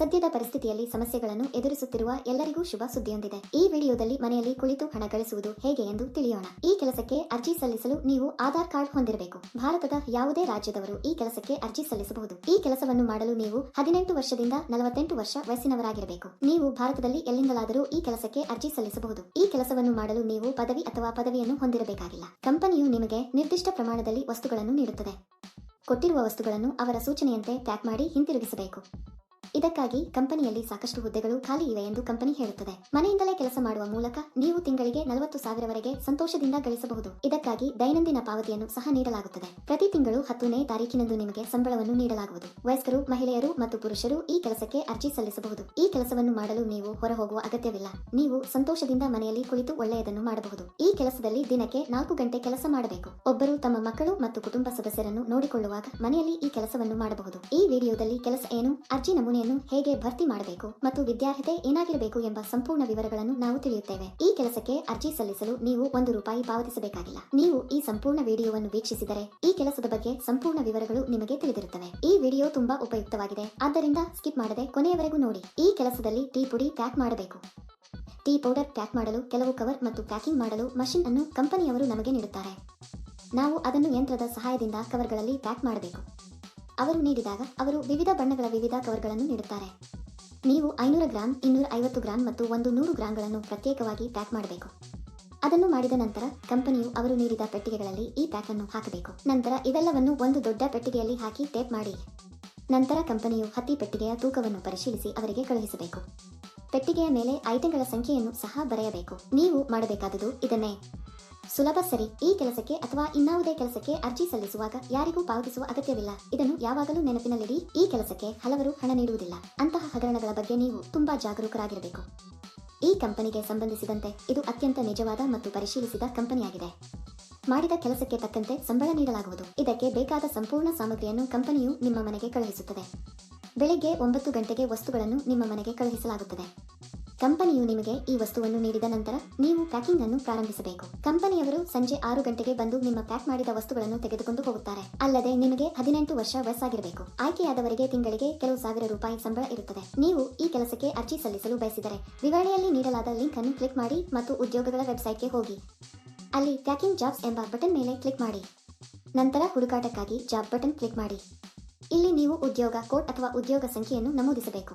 ಸದ್ಯದ ಪರಿಸ್ಥಿತಿಯಲ್ಲಿ ಸಮಸ್ಯೆಗಳನ್ನು ಎದುರಿಸುತ್ತಿರುವ ಎಲ್ಲರಿಗೂ ಶುಭ ಸುದ್ದಿಯೊಂದಿದೆ. ಈ ವಿಡಿಯೋದಲ್ಲಿ ಮನೆಯಲ್ಲಿ ಕುಳಿತು ಹಣ ಗಳಿಸುವುದು ಹೇಗೆ ಎಂದು ತಿಳಿಯೋಣ. ಈ ಕೆಲಸಕ್ಕೆ ಅರ್ಜಿ ಸಲ್ಲಿಸಲು ನೀವು ಆಧಾರ್ ಕಾರ್ಡ್ ಹೊಂದಿರಬೇಕು. ಭಾರತದ ಯಾವುದೇ ರಾಜ್ಯದವರು ಈ ಕೆಲಸಕ್ಕೆ ಅರ್ಜಿ ಸಲ್ಲಿಸಬಹುದು. ಈ ಕೆಲಸವನ್ನು ಮಾಡಲು ನೀವು ಹದಿನೆಂಟು ವರ್ಷದಿಂದ ನಲವತ್ತೆಂಟು ವರ್ಷ ವಯಸ್ಸಿನವರಾಗಿರಬೇಕು. ನೀವು ಭಾರತದಲ್ಲಿ ಎಲ್ಲಿಂದಲಾದರೂ ಈ ಕೆಲಸಕ್ಕೆ ಅರ್ಜಿ ಸಲ್ಲಿಸಬಹುದು. ಈ ಕೆಲಸವನ್ನು ಮಾಡಲು ನೀವು ಪದವಿ ಅಥವಾ ಪದವಿಯನ್ನು ಹೊಂದಿರಬೇಕಾಗಿಲ್ಲ. ಕಂಪನಿಯು ನಿಮಗೆ ನಿರ್ದಿಷ್ಟ ಪ್ರಮಾಣದಲ್ಲಿ ವಸ್ತುಗಳನ್ನು ನೀಡುತ್ತದೆ. ಕೊಟ್ಟಿರುವ ವಸ್ತುಗಳನ್ನು ಅವರ ಸೂಚನೆಯಂತೆ ಪ್ಯಾಕ್ ಮಾಡಿ ಹಿಂತಿರುಗಿಸಬೇಕು. ಇದಕ್ಕಾಗಿ ಕಂಪನಿಯಲ್ಲಿ ಸಾಕಷ್ಟು ಹುದ್ದೆಗಳು ಖಾಲಿ ಇವೆ ಎಂದು ಕಂಪನಿ ಹೇಳುತ್ತದೆ. ಮನೆಯಿಂದಲೇ ಕೆಲಸ ಮಾಡುವ ಮೂಲಕ ನೀವು ತಿಂಗಳಿಗೆ ನಲವತ್ತು ಸಾವಿರವರೆಗೆ ಸಂತೋಷದಿಂದ ಗಳಿಸಬಹುದು. ಇದಕ್ಕಾಗಿ ದೈನಂದಿನ ಪಾವತಿಯನ್ನು ಸಹ ನೀಡಲಾಗುತ್ತದೆ. ಪ್ರತಿ ತಿಂಗಳು ಹತ್ತನೇ ತಾರೀಕಿನಂದು ನಿಮಗೆ ಸಂಬಳವನ್ನು ನೀಡಲಾಗುವುದು. ವಯಸ್ಕರು, ಮಹಿಳೆಯರು ಮತ್ತು ಪುರುಷರು ಈ ಕೆಲಸಕ್ಕೆ ಅರ್ಜಿ ಸಲ್ಲಿಸಬಹುದು. ಈ ಕೆಲಸವನ್ನು ಮಾಡಲು ನೀವು ಹೊರ ಹೋಗುವ ಅಗತ್ಯವಿಲ್ಲ. ನೀವು ಸಂತೋಷದಿಂದ ಮನೆಯಲ್ಲಿ ಕುಳಿತು ಒಳ್ಳೆಯದನ್ನು ಮಾಡಬಹುದು. ಈ ಕೆಲಸದಲ್ಲಿ ದಿನಕ್ಕೆ ನಾಲ್ಕು ಗಂಟೆ ಕೆಲಸ ಮಾಡಬೇಕು. ಒಬ್ಬರು ತಮ್ಮ ಮಕ್ಕಳು ಮತ್ತು ಕುಟುಂಬ ಸದಸ್ಯರನ್ನು ನೋಡಿಕೊಳ್ಳುವಾಗ ಮನೆಯಲ್ಲಿ ಈ ಕೆಲಸವನ್ನು ಮಾಡಬಹುದು. ಈ ವಿಡಿಯೋದಲ್ಲಿ ಕೆಲಸ ಏನು, ಅರ್ಜಿ ಹೇಗೆ ಭರ್ತಿ ಮಾಡಬೇಕು ಮತ್ತು ವಿದ್ಯಾರ್ಹತೆ ಏನಾಗಿರಬೇಕು ಎಂಬ ಸಂಪೂರ್ಣ ವಿವರಗಳನ್ನು ನಾವು ತಿಳಿಯುತ್ತೇವೆ. ಈ ಕೆಲಸಕ್ಕೆ ಅರ್ಜಿ ಸಲ್ಲಿಸಲು ನೀವು ಒಂದು ರೂಪಾಯಿ ಪಾವತಿಸಬೇಕಾಗಿಲ್ಲ. ನೀವು ಈ ಸಂಪೂರ್ಣ ವಿಡಿಯೋವನ್ನು ವೀಕ್ಷಿಸಿದರೆ ಈ ಕೆಲಸದ ಬಗ್ಗೆ ಸಂಪೂರ್ಣ ವಿವರಗಳು ನಿಮಗೆ ತಿಳಿದಿರುತ್ತವೆ. ಈ ವಿಡಿಯೋ ತುಂಬಾ ಉಪಯುಕ್ತವಾಗಿದೆ. ಆದ್ದರಿಂದ ಸ್ಕಿಪ್ ಮಾಡದೆ ಕೊನೆಯವರೆಗೂ ನೋಡಿ. ಈ ಕೆಲಸದಲ್ಲಿ ಟೀ ಪುಡಿ ಪ್ಯಾಕ್ ಮಾಡಬೇಕು. ಟೀ ಪೌಡರ್ ಪ್ಯಾಕ್ ಮಾಡಲು ಕೆಲವು ಕವರ್ ಮತ್ತು ಪ್ಯಾಕಿಂಗ್ ಮಾಡಲು ಮಷಿನ್ ಅನ್ನು ಕಂಪನಿಯವರು ನಮಗೆ ನೀಡುತ್ತಾರೆ. ನಾವು ಅದನ್ನು ಯಂತ್ರದ ಸಹಾಯದಿಂದ ಕವರ್ಗಳಲ್ಲಿ ಪ್ಯಾಕ್ ಮಾಡಬೇಕು. ಅವರು ನೀಡಿದಾಗ ಅವರು ವಿವಿಧ ಬಣ್ಣಗಳ ವಿವಿಧ ಕವರ್ಗಳನ್ನು ನೀಡುತ್ತಾರೆ. ನೀವು ಐನೂರ ಗ್ರಾಂ, ಇನ್ನೂರ ಐವತ್ತು ಗ್ರಾಂ ಮತ್ತು ಒಂದು ನೂರು ಗ್ರಾಂಗಳನ್ನು ಪ್ರತ್ಯೇಕವಾಗಿ ಪ್ಯಾಕ್ ಮಾಡಬೇಕು. ಅದನ್ನು ಮಾಡಿದ ನಂತರ ಕಂಪನಿಯು ಅವರು ನೀಡಿದ ಪೆಟ್ಟಿಗೆಗಳಲ್ಲಿ ಈ ಪ್ಯಾಕ್ ಅನ್ನು ಹಾಕಬೇಕು. ನಂತರ ಇವೆಲ್ಲವನ್ನು ಒಂದು ದೊಡ್ಡ ಪೆಟ್ಟಿಗೆಯಲ್ಲಿ ಹಾಕಿ ಟೇಪ್ ಮಾಡಿ. ನಂತರ ಕಂಪನಿಯು ಹತ್ತಿ ಪೆಟ್ಟಿಗೆಯ ತೂಕವನ್ನು ಪರಿಶೀಲಿಸಿ ಅವರಿಗೆ ಕಳುಹಿಸಬೇಕು. ಪೆಟ್ಟಿಗೆಯ ಮೇಲೆ ಐಟಂಗಳ ಸಂಖ್ಯೆಯನ್ನು ಸಹ ಬರೆಯಬೇಕು. ನೀವು ಮಾಡಬೇಕಾದುದು ಇದನ್ನೇ. ಸುಲಭ, ಸರಿ. ಈ ಕೆಲಸಕ್ಕೆ ಅಥವಾ ಇನ್ನಾವುದೇ ಕೆಲಸಕ್ಕೆ ಅರ್ಜಿ ಸಲ್ಲಿಸುವಾಗ ಯಾರಿಗೂ ಪಾವತಿಸುವ ಅಗತ್ಯವಿಲ್ಲ. ಇದನ್ನು ಯಾವಾಗಲೂ ನೆನಪಿನಲ್ಲಿಡಿ, ಈ ಕೆಲಸಕ್ಕೆ ಹಲವರು ಹಣ ನೀಡುವುದಿಲ್ಲ. ಅಂತಹ ಹಗರಣಗಳ ಬಗ್ಗೆ ನೀವು ತುಂಬಾ ಜಾಗರೂಕರಾಗಿರಬೇಕು. ಈ ಕಂಪನಿಗೆ ಸಂಬಂಧಿಸಿದಂತೆ ಇದು ಅತ್ಯಂತ ನಿಜವಾದ ಮತ್ತು ಪರಿಶೀಲಿಸಿದ ಕಂಪನಿಯಾಗಿದೆ. ಮಾಡಿದ ಕೆಲಸಕ್ಕೆ ತಕ್ಕಂತೆ ಸಂಬಳ ನೀಡಲಾಗುವುದು. ಇದಕ್ಕೆ ಬೇಕಾದ ಸಂಪೂರ್ಣ ಸಾಮಗ್ರಿಯನ್ನು ಕಂಪನಿಯು ನಿಮ್ಮ ಮನೆಗೆ ಕಳುಹಿಸುತ್ತದೆ. ಬೆಳಿಗ್ಗೆ ಒಂಬತ್ತು ಗಂಟೆಗೆ ವಸ್ತುಗಳನ್ನು ನಿಮ್ಮ ಮನೆಗೆ ಕಳುಹಿಸಲಾಗುತ್ತದೆ. ಕಂಪನಿಯು ನಿಮಗೆ ಈ ವಸ್ತುವನ್ನು ನೀಡಿದ ನಂತರ ನೀವು ಪ್ಯಾಕಿಂಗ್ ಅನ್ನು ಪ್ರಾರಂಭಿಸಬೇಕು. ಕಂಪನಿಯವರು ಸಂಜೆ ಆರು ಗಂಟೆಗೆ ಬಂದು ನಿಮ್ಮ ಪ್ಯಾಕ್ ಮಾಡಿದ ವಸ್ತುಗಳನ್ನು ತೆಗೆದುಕೊಂಡು ಹೋಗುತ್ತಾರೆ. ಅಲ್ಲದೆ ನಿಮಗೆ ಹದಿನೆಂಟು ವರ್ಷ ವಯಸ್ಸಾಗಿರಬೇಕು. ಆಯ್ಕೆಯಾದವರಿಗೆ ತಿಂಗಳಿಗೆ ಕೆಲವು ಸಾವಿರ ರೂಪಾಯಿ ಸಂಬಳ ಇರುತ್ತದೆ. ನೀವು ಈ ಕೆಲಸಕ್ಕೆ ಅರ್ಜಿ ಸಲ್ಲಿಸಲು ಬಯಸಿದರೆ ವಿವರಣೆಯಲ್ಲಿ ನೀಡಲಾದ ಲಿಂಕ್ ಅನ್ನು ಕ್ಲಿಕ್ ಮಾಡಿ ಮತ್ತು ಉದ್ಯೋಗಗಳ ವೆಬ್ಸೈಟ್ಗೆ ಹೋಗಿ. ಅಲ್ಲಿ ಪ್ಯಾಕಿಂಗ್ ಜಾಬ್ಸ್ ಎಂಬ ಬಟನ್ ಮೇಲೆ ಕ್ಲಿಕ್ ಮಾಡಿ. ನಂತರ ಹುಡುಕಾಟಕ್ಕಾಗಿ ಜಾಬ್ ಬಟನ್ ಕ್ಲಿಕ್ ಮಾಡಿ. ಇಲ್ಲಿ ನೀವು ಉದ್ಯೋಗ ಕೋಡ್ ಅಥವಾ ಉದ್ಯೋಗ ಸಂಖ್ಯೆಯನ್ನು ನಮೂದಿಸಬೇಕು.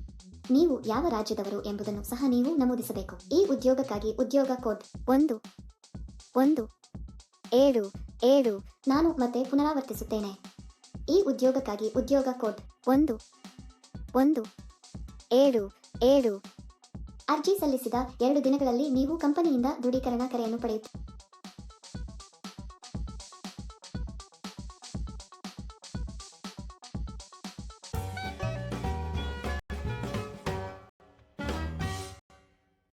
ನೀವು ಯಾವ ರಾಜ್ಯದವರು ಎಂಬುದನ್ನು ಸಹ ನೀವು ನಮೂದಿಸಬೇಕು. ಈ ಉದ್ಯೋಗಕ್ಕಾಗಿ ಉದ್ಯೋಗ ಕೋಡ್ ಒಂದು ಒಂದು, ಏಳು ಏಳು, ನಾನು ಮತ್ತೆ ಪುನರಾವರ್ತಿಸುತ್ತೇನೆ. ಈ ಉದ್ಯೋಗಕ್ಕಾಗಿ ಉದ್ಯೋಗ ಕೋಡ್ ಒಂದು ಒಂದು, ಏಳು ಏಳು. ಅರ್ಜಿ ಸಲ್ಲಿಸಿದ ಎರಡು ದಿನಗಳಲ್ಲಿ ನೀವು ಕಂಪನಿಯಿಂದ ದೃಢೀಕರಣ ಕರೆಯನ್ನು ಪಡೆಯುತ್ತೀರಿ.